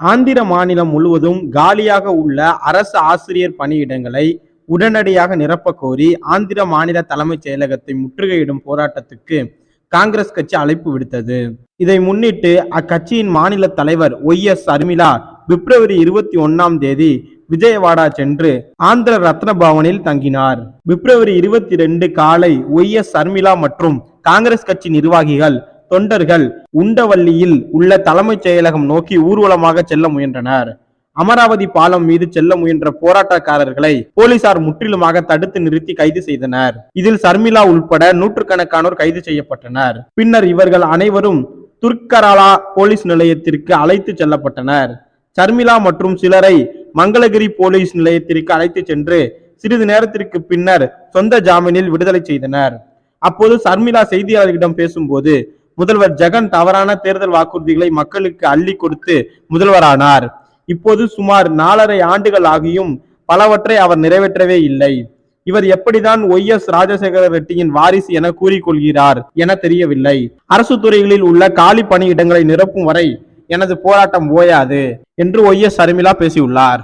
ஆந்திர மாநிலம் முழுவதும் காலியாக உள்ள அரசு ஆசிரியர் பணியிடங்களை உடனடியாக நிரப்ப கோரி ஆந்திர மாநில தலைமைச் செயலகத்தை முற்றுகையிடும் போராட்டத்துக்கு காங்கிரஸ் கட்சி அழைப்பு விடுத்தது. இதை முன்னிட்டு அக்கட்சியின் மாநில தலைவர் ஒய் எஸ் அர்மிளா பிப்ரவரி இருபத்தி ஒன்னாம் தேதி விஜயவாடா சென்று ஆந்திர ரத்ன பவனில் தங்கினார். பிப்ரவரி இருபத்தி ரெண்டு காலை ஒய் எஸ் அர்மிளா மற்றும் காங்கிரஸ் கட்சி நிர்வாகிகள் தொண்டர்கள் உண்டவள்ளியில் உள்ள தலைமைச் செயலகம் நோக்கி ஊர்வலமாக செல்ல முயன்றனர். அமராவதி பாலம் மீது செல்ல முயன்ற போராட்டக்காரர்களை போலீசார் முற்றிலுமாக தடுத்து நிறுத்தி கைது செய்தனர். இதில் சர்மிளா உள்பட நூற்றுக்கணக்கானோர் கைது செய்யப்பட்டனர். பின்னர் இவர்கள் அனைவரும் துர்க்கராலா போலீஸ் நிலையத்திற்கு அழைத்து செல்லப்பட்டனர். சர்மிளா மற்றும் சிலரை மங்களகிரி போலீஸ் நிலையத்திற்கு அழைத்து சென்று சிறிது நேரத்திற்கு பின்னர் சொந்த ஜாமீனில் விடுதலை செய்தனர். அப்போது சர்மிளா செய்தியாளர்களிடம் பேசும்போது முதல்வர் ஜெகன் தவறான தேர்தல் வாக்குறுதிகளை மக்களுக்கு அள்ளி கொடுத்து முதல்வரானார். இப்போது சுமார் நாலரை ஆண்டுகள் ஆகியும் பலவற்றை அவர் நிறைவேற்றவே இல்லை. இவர் எப்படிதான் ஒய் எஸ் ராஜசேகர ரெட்டியின் வாரிசு என கூறிக்கொள்கிறார் என தெரியவில்லை. அரசு துறைகளில் உள்ள காலி பணியிடங்களை நிரப்பும் வரை எனது போராட்டம் ஓயாது என்று ஒய் எஸ் சர்மிளா பேசியுள்ளார்.